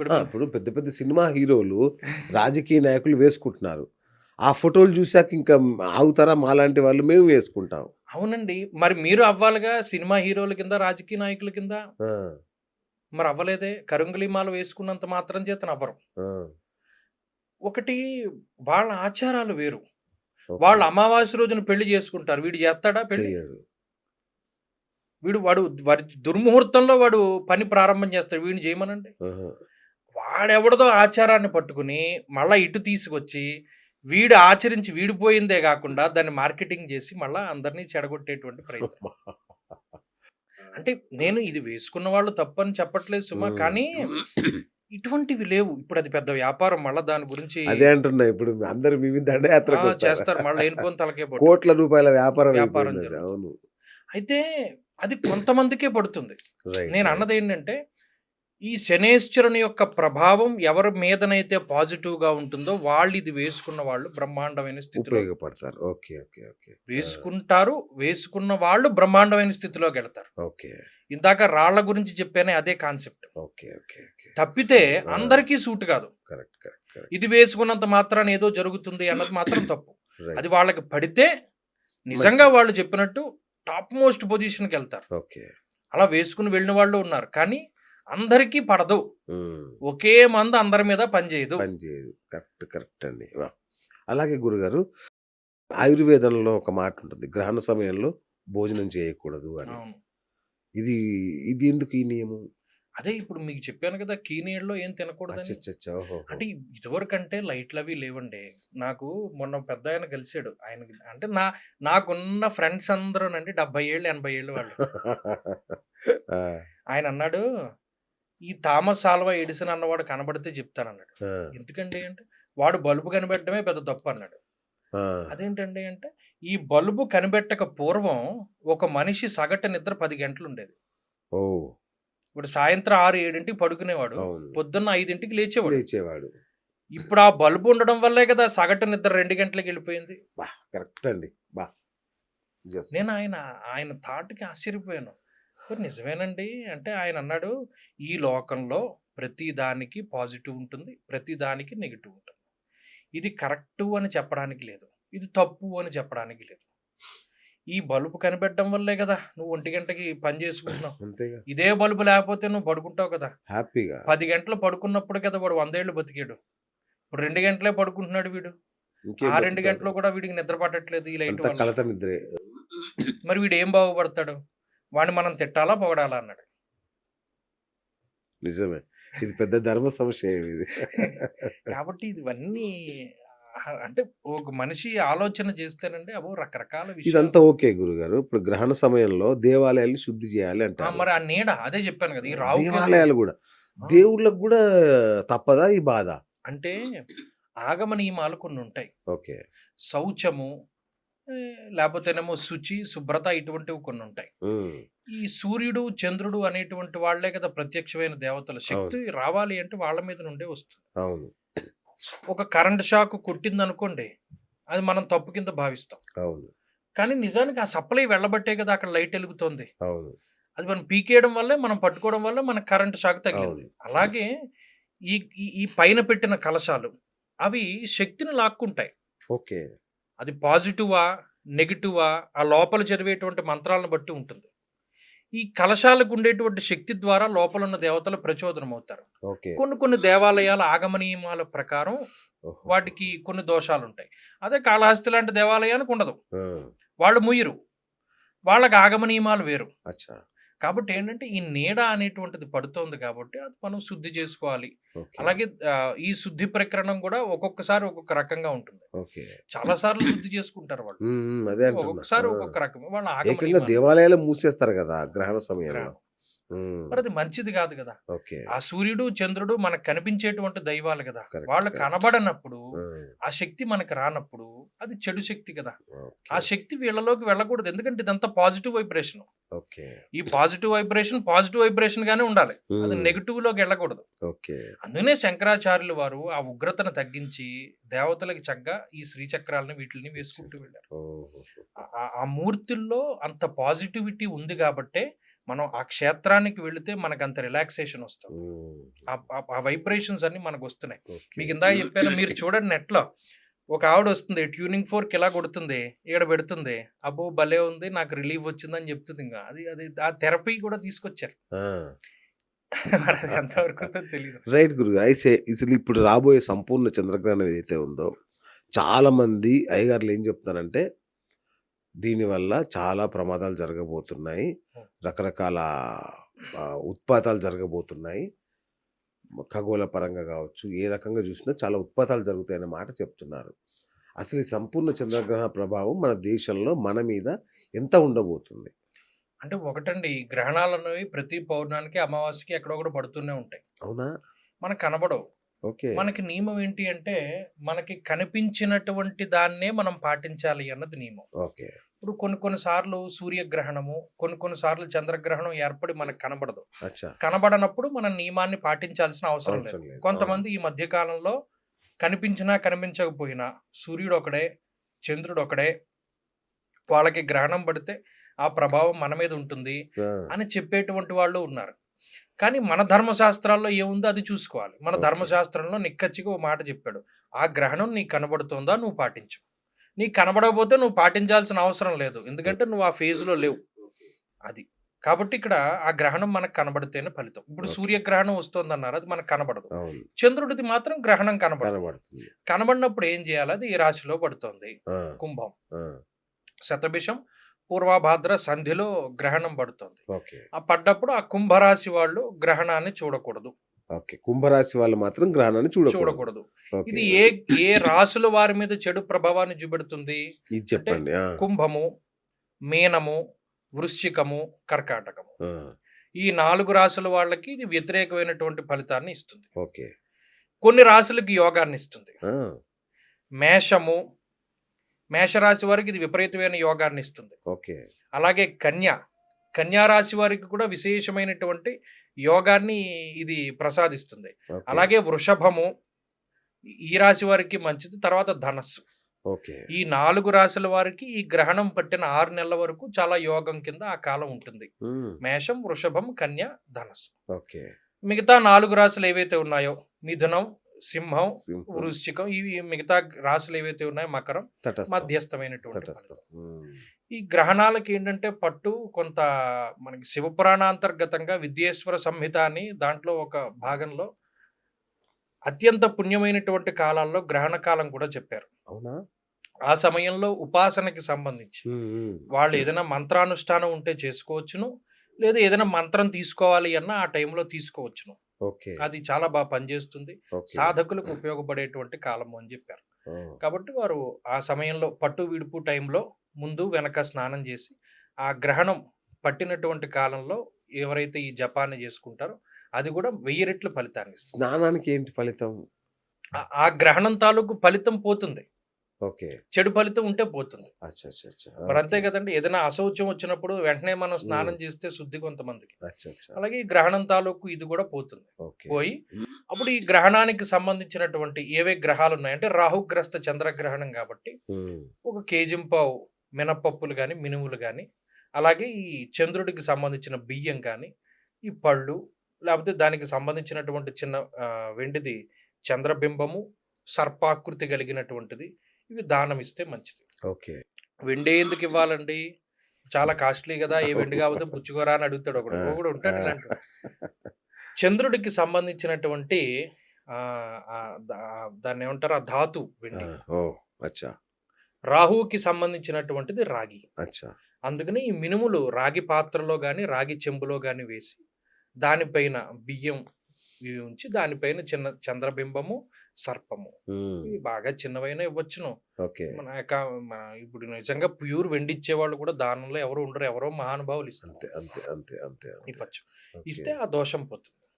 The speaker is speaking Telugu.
ఇప్పుడు పెద్ద పెద్ద సినిమా హీరోలు రాజకీయ నాయకులు వేసుకుంటున్నారు. ఆ ఫోటోలు చూశాక ఇంకా ఆగుతారా? మాలాంటి వాళ్ళు మేము వేసుకుంటాం. అవునండి. మరి మీరు అవ్వాలిగా సినిమా హీరోల కింద రాజకీయ నాయకుల కింద? మరి అవ్వలేదే. కరుంగులి మాల వేసుకున్నంత మాత్రం చేత అవ్వరు. ఆ, ఒకటి వాళ్ళ ఆచారాలు వేరు. వాళ్ళు అమావాస్య రోజున పెళ్ళి చేసుకుంటారు. వీడు చేస్తాడా పెళ్ళి? వీడు వాడు వారి దుర్ముహూర్తంలో వాడు పని ప్రారంభం చేస్తాడు. వీడిని చేయమనండి. వాడెవడదో ఆచారాన్ని పట్టుకుని మళ్ళా ఇటు తీసుకొచ్చి వీడు ఆచరించి వీడిపోయిందే కాకుండా దాన్ని మార్కెటింగ్ చేసి మళ్ళా అందరినీ చెడగొట్టేటువంటి ప్రయత్నం అంటే నేను ఇది వేసుకున్న వాళ్ళు తప్పని చెప్పట్లేదు సుమా. కానీ ఇటువంటివి లేవు ఇప్పుడు అది పెద్ద వ్యాపారం మళ్ళా దాని గురించి అదే అంటున్నా ఇప్పుడు అందరు మీ మీద వస్తారు. చేస్తారు మళ్ళీ లేనిపోని తలకే. కోట్ల రూపాయల వ్యాపారం వ్యాపారం. అవును అయితే అది కొంతమందికే పడుతుంది నేను. అన్నది ఏంటంటే ఈ శనేశ్వరుని యొక్క ప్రభావం ఎవరి మీదనైతే పాజిటివ్గా ఉంటుందో వాళ్ళు ఇది వేసుకున్న వాళ్ళు బ్రహ్మాండమైన స్థితిలో ఉపయోగపడతారు. Okay okay okay. వేసుకుంటారు. వేసుకున్న వాళ్ళు బ్రహ్మాండమైన స్థితిలోకి వెళ్తారు. ఓకే. ఇందాక రాళ్ళ గురించి చెప్పానే అదే కాన్సెప్ట్. ఓకే ఓకే తప్పితే. అందరికీ సూట్ కాదు. కరెక్ట్ కరెక్ట్ ఇది వేసుకున్నంత మాత్రాన ఏదో జరుగుతుంది అన్నది మాత్రం తప్పు. అది వాళ్ళకి పడితే నిజంగా వాళ్ళు చెప్పినట్టు టాప్ మోస్ట్ పొజిషన్కి వెళ్తారు. ఓకే. అలా వేసుకుని వెళ్ళిన వాళ్ళు ఉన్నారు. కానీ అందరికీ పడదు. ఒకే మందు అందరి మీద పనిచేయదు. పని చేయదు. కరెక్ట్ కరెక్ట్ అండి. అలాగే గురుగారు ఆయుర్వేదంలో ఒక మాట ఉంటుంది. గ్రహణ సమయంలో భోజనం చేయకూడదు అని. ఇది ఇది ఎందుకు ఈ నియమం? అదే ఇప్పుడు మీకు చెప్పాను కదా కీనీళ్ళలో ఏం ఓహో. అంటే ఇదివరకంటే లైట్లు అవి లేవండి. నాకు మొన్న పెద్ద ఆయన కలిసాడు ఆయన అంటే నా నాకున్న ఫ్రెండ్స్ అందరూనండి డెబ్బై ఏళ్ళు ఎనభై ఏళ్ళు వాళ్ళు. ఆయన అన్నాడు ఈ థామస్ ఆల్వా ఎడిసన్ అన్నవాడు కనబడితే చెప్తానన్నాడు. ఆ, ఎందుకండి అంటే వాడు బల్బు కనిపెట్టడమే పెద్ద తప్పు అన్నాడు. అదేంటండి అంటే ఈ బల్బు కనిపెట్టక పూర్వం ఒక మనిషి సగటు నిద్ర పది గంటలు ఉండేది ఇప్పుడు సాయంత్రం ఆరు ఏడింటికి పడుకునేవాడు పొద్దున్న ఐదింటికి లేచేవాడు. లేచేవాడు. ఇప్పుడు ఆ బల్బు ఉండడం వల్లే కదా సగటు నిద్ర రెండు గంటలకు వెళ్ళిపోయింది. బా కరెక్ట్ అండి. నేను ఆయన ఆయన థాట్కి ఆశ్చర్యపోయాను. "ఓ, నిజమేనండి. అంటే ఆయన అన్నాడు ఈ లోకంలో ప్రతి దానికి పాజిటివ్ ఉంటుంది ప్రతి దానికి నెగిటివ్ ఉంటుంది. ఇది కరెక్ట్ అని చెప్పడానికి లేదు. ఇది తప్పు అని చెప్పడానికి లేదు. ఈ బల్బు కనిపెట్టడం వల్లే కదా నువ్వు ఒంటి గంటకి పని చేసుకుంటున్నావు. ఇదే బల్బు లేకపోతే నువ్వు పడుకుంటావు కదా. హ్యాపీగా. పది గంటలు పడుకున్నప్పుడు కదా వాడు వందేళ్ళు బతికాడు. ఇప్పుడు రెండు గంటలే పడుకుంటున్నాడు వీడు. ఆ రెండు? గంటలు కూడా వీడికి నిద్ర పట్టట్లేదు ఈ లైట్ మరి వీడు ఏం బాగుపడతాడు? వాడిని మనం తిట్టాలా పొగడాలా అన్నాడు. నిజమే. ఇది పెద్ద ధర్మ సంశయం ఇది. కాబట్టి ఇవన్నీ అంటే ఒక మనిషి ఆలోచన చేస్తేనండి అబో రకరకాల ఇదంతా ఓకే గురుగారు. ఇప్పుడు గ్రహణ సమయంలో దేవాలయాల్ని శుద్ధి చేయాలి ఆ, అంటారు. మరి ఆ నీడ అదే చెప్పాను కదా ఈ రావు దేవాలయాలు కూడా. దేవుళ్ళకు కూడా తప్పదా ఈ బాధ? అంటే ఆగమ నియమాలు కొన్ని ఉంటాయి. ఓకే. శౌచము లేకపోతేనేమో శుచి శుభ్రత ఇటువంటివి కొన్ని ఉంటాయి ఈ సూర్యుడు చంద్రుడు అనేటువంటి వాళ్ళే కదా ప్రత్యక్షమైన దేవతలు. శక్తి రావాలి అంటే వాళ్ళ మీద నుండే వస్తుంది. ఒక కరెంట్ షాక్ కొట్టింది అనుకోండి అది మనం తప్పు కింద భావిస్తాం. కానీ నిజానికి ఆ సప్లై వెళ్ళబట్టే కదా అక్కడ లైట్ వెలుగుతోంది. అది మనం పీకేయడం వల్లే మనం పట్టుకోవడం వల్ల మనకు కరెంట్ షాక్ అవును. అలాగే ఈ ఈ- ఈ పైన పెట్టిన కలశాలు అవి శక్తిని లాక్కుంటాయి. ఓకే. అది పాజిటివా నెగిటివా ఆ లోపల చదివేటువంటి మంత్రాలను బట్టి ఉంటుంది. ఈ కలశాలకు ఉండేటువంటి శక్తి ద్వారా లోపల ఉన్న దేవతలు ప్రచోదనం అవుతారు కొన్ని కొన్ని దేవాలయాల ఆగమ నియమాల ప్రకారం. వాటికి కొన్ని దోషాలు ఉంటాయి అదే కాళహస్తి లాంటి దేవాలయానికి ఉండదు. వాళ్ళు ముయ్యరు. వాళ్ళకి ఆగమ నియమాలు వేరు కాబట్టి ఏంటంటే ఈ నీడ అనేటువంటిది పడుతోంది కాబట్టి అది మనం శుద్ధి చేసుకోవాలి. అలాగే ఈ శుద్ధి ప్రకరణం కూడా ఒక్కొక్కసారి ఒక్కొక్క రకంగా ఉంటుంది. చాలా సార్లు శుద్ధి చేసుకుంటారు వాళ్ళు. ఒక్కొక్కసారి. ఒక్కొక్క రకం వాళ్ళ. దేవాలయాలు మూసేస్తారు కదా గ్రహణ సమయంలో. మరి అది మంచిది కాదు కదా. ఆ సూర్యుడు చంద్రుడు మనకు కనిపించేటువంటి దైవాలు కదా. వాళ్ళు. కనబడనప్పుడు ఆ, శక్తి మనకు రానప్పుడు అది చెడు శక్తి కదా. ఆ శక్తి వీళ్ళలోకి వెళ్ళకూడదు. ఎందుకంటే ఇదంతా పాజిటివ్ వైబ్రేషన్. ఈ పాజిటివ్ వైబ్రేషన్ పాజిటివ్ వైబ్రేషన్ గానే ఉండాలి. అది నెగిటివ్లోకి వెళ్ళకూడదు. అందుకనే శంకరాచార్యులు వారు ఆ ఉగ్రతను తగ్గించి దేవతలకి చక్కగా ఈ శ్రీచక్రాలను వీటిని వేసుకుంటూ వెళ్ళారు. ఆ మూర్తుల్లో అంత పాజిటివిటీ ఉంది కాబట్టే మనం ఆ క్షేత్రానికి వెళితే మనకు అంత రిలాక్సేషన్ వస్తుంది. ఆ- వైబ్రేషన్స్ అన్ని మనకు వస్తున్నాయి. మీకు ఇందాక చెప్పాను మీరు చూడండి నెట్లో ఒక ఆవిడ వస్తుంది ట్యూనింగ్ ఫోర్క్ ఇలా కొడుతుంది ఇక్కడ పెడుతుంది అబ్బో భలే ఉంది నాకు రిలీఫ్ వచ్చిందని చెప్తుంది ఇంకా. అది అది ఆ థెరపీ కూడా తీసుకొచ్చారు. ఎంతవరకు తెలియదు రైట్ గురు అయితే అసలు ఇప్పుడు రాబోయే సంపూర్ణ చంద్రగ్రహణం ఏదైతే ఉందో చాలా మంది అయ్యగారులు ఏం చెప్తారంటే దీనివల్ల చాలా ప్రమాదాలు జరగబోతున్నాయి. రకరకాల ఉత్పాతాలు జరగబోతున్నాయి. ఖగోళ పరంగా కావచ్చు ఏ రకంగా చూసినా చాలా ఉత్పాతాలు జరుగుతాయనే మాట చెప్తున్నారు. అసలు ఈ సంపూర్ణ చంద్రగ్రహణ ప్రభావం మన దేశంలో మన మీద ఎంత ఉండబోతుంది? అంటే ఒకటండి ఈ గ్రహణాలు అనేవి ప్రతి పౌర్ణానికి అమావాస్యకి ఎక్కడొకటి పడుతూనే ఉంటాయి. అవునా? మనకు కనబడవు. మనకి నియమం ఏంటి అంటే మనకి కనిపించినటువంటి దాన్నే మనం పాటించాలి అన్నది నియమం. ఓకే. ఇప్పుడు కొన్ని కొన్ని సార్లు సూర్యగ్రహణము కొన్ని కొన్ని సార్లు చంద్రగ్రహణం ఏర్పడి మనకు కనబడదు. కనబడనప్పుడు మనం నియమాన్ని పాటించాల్సిన అవసరం లేదు. కొంతమంది ఈ మధ్య కాలంలో కనిపించినా కనిపించకపోయినా సూర్యుడు ఒకడే చంద్రుడు ఒకడే వాళ్ళకి గ్రహణం పడితే ఆ ప్రభావం మన మీద ఉంటుంది అని చెప్పేటువంటి వాళ్ళు ఉన్నారు. కానీ మన ధర్మశాస్త్రాల్లో ఏముందో అది చూసుకోవాలి. మన. ధర్మశాస్త్రంలో నిక్కచ్చిగా ఓ మాట చెప్పాడు. ఆ గ్రహణం నీకు కనబడుతుందా నువ్వు పాటించు. నీకు కనబడకపోతే నువ్వు పాటించాల్సిన అవసరం లేదు. ఎందుకంటే నువ్వు ఆ ఫేజ్లో లేవు. అది. కాబట్టి ఇక్కడ ఆ గ్రహణం మనకు కనబడితేనే ఫలితం. ఇప్పుడు. సూర్యగ్రహణం వస్తుంది అన్నారు అది మనకు కనబడదు. చంద్రుడిది మాత్రం గ్రహణం కనబడదు. కనబడినప్పుడు ఏం చేయాలి? అది ఈ రాశిలో పడుతుంది. కుంభం. శతభిషం పూర్వభాద్ర సంధిలో గ్రహణం పడుతుంది. ఓకే. ఆ పడ్డప్పుడు ఆ కుంభరాశి వాళ్ళు గ్రహణాన్ని చూడకూడదు. ఓకే. కుంభరాశి వాళ్ళు మాత్రం గ్రహణాన్ని చూడకూడదు. ఇది ఏ ఏ రాసుల వారి మీద చెడు ప్రభావాన్ని చూపెడుతుంది? ఇది చెప్పండి. కుంభము మీనము వృశ్చికము కర్కాటకము. ఈ నాలుగు రాసుల వాళ్ళకి ఇది వ్యతిరేకమైనటువంటి ఫలితాన్ని ఇస్తుంది. ఓకే. కొన్ని రాసులకి యోగాన్ని ఇస్తుంది. మేషము మేషరాశి వారికి ఇది విపరీతమైన యోగాన్ని ఇస్తుంది. ఓకే. అలాగే కన్య కన్యా రాశి వారికి కూడా విశేషమైనటువంటి యోగాన్ని ఇది ప్రసాదిస్తుంది. అలాగే వృషభము ఈ రాశి వారికి మంచిది తర్వాత ధనస్సు. ఓకే. ఈ నాలుగు రాశుల వారికి ఈ గ్రహణం పట్టిన ఆరు నెలల వరకు చాలా యోగం కింద ఆ కాలం ఉంటుంది. మేషం వృషభం కన్య ధనస్సు. ఓకే. మిగతా నాలుగు రాశులు ఏవైతే ఉన్నాయో మిథునం సింహం వృశ్చికం ఇవి మిగతా రాశులు ఏవైతే ఉన్నాయో మకరం మధ్యస్థమైనటువంటి ఈ గ్రహణాలకి ఏంటంటే పట్టు కొంత మనకి శివపురాణాంతర్గతంగా విద్యేశ్వర సంహిత అని దాంట్లో ఒక భాగంలో అత్యంత పుణ్యమైనటువంటి కాలాల్లో గ్రహణ కాలం కూడా చెప్పారు. అవునా? ఆ సమయంలో ఉపాసనకి సంబంధించి. వాళ్ళు ఏదైనా మంత్రానుష్ఠానం ఉంటే చేసుకోవచ్చును లేదా ఏదైనా మంత్రం తీసుకోవాలి అన్న ఆ టైంలో తీసుకోవచ్చును. అది చాలా బాగా పనిచేస్తుంది. సాధకులకు ఉపయోగపడేటువంటి కాలము అని చెప్పారు. కాబట్టి వారు ఆ సమయంలో పట్టు విడుపు టైంలో ముందు వెనక స్నానం చేసి ఆ గ్రహణం పట్టినటువంటి కాలంలో ఎవరైతే ఈ జపాన్ని చేసుకుంటారో అది కూడా వెయ్యి రెట్లు ఫలితాన్ని స్నానానికి ఏంటి ఫలితం? ఆ గ్రహణం తాలూకు ఫలితం పోతుంది. ఓకే. చెడు ఫలితం ఉంటే పోతుంది. మరి అంతే. కదండి ఏదైనా అశౌచం వచ్చినప్పుడు వెంటనే మనం స్నానం చేస్తే శుద్ధి కొంతమందికి. అలాగే ఈ గ్రహణం తాలూకు ఇది కూడా పోతుంది. పోయి అప్పుడు ఈ గ్రహణానికి సంబంధించినటువంటి ఏవే గ్రహాలు ఉన్నాయంటే రాహుగ్రస్త చంద్రగ్రహణం కాబట్టి ఒక కేజింపావు మినపప్పులు కానీ మినుములు కానీ అలాగే ఈ చంద్రుడికి సంబంధించిన బియ్యం కానీ ఈ పళ్ళు లేకపోతే దానికి సంబంధించినటువంటి చిన్న వెండిది చంద్రబింబము సర్పాకృతి కలిగినటువంటిది ఇవి దానం ఇస్తే మంచిది. ఓకే. వెండి ఎందుకు ఇవ్వాలండి? చాలా కాస్ట్లీ కదా ఏ వెండి కాకపోతే పుచ్చుకోరా అని అడుగుతాడు ఒకడు. ఒకడు ఉంటాడు. ఇలాంటి చంద్రుడికి సంబంధించినటువంటి ఆ, ఆ, దా- దాన్ని ఏమంటారు? ఆ ధాతు వెండి. అచ్చా. రాహువుకి సంబంధించినటువంటిది రాగి. అచ్చా. అందుకని ఈ మినుములు రాగి పాత్రలో కానీ రాగి చెంబులో కానీ వేసి దానిపైన బియ్యం ఇవి ఉంచి దానిపైన చిన్న చంద్రబింబము సర్పము. ఇవి బాగా చిన్నవైన ఇవ్వచ్చును. ఓకే. మన యొక్క ఇప్పుడు నిజంగా ప్యూర్ వెండి ఇచ్చేవాళ్ళు కూడా దానంలో ఎవరు ఉండరు. ఎవరో మహానుభావులు ఇస్తారు. అంతే అంతే అంతే. ఇవ్వచ్చు. ఇస్తే ఆ దోషం పోతుంది.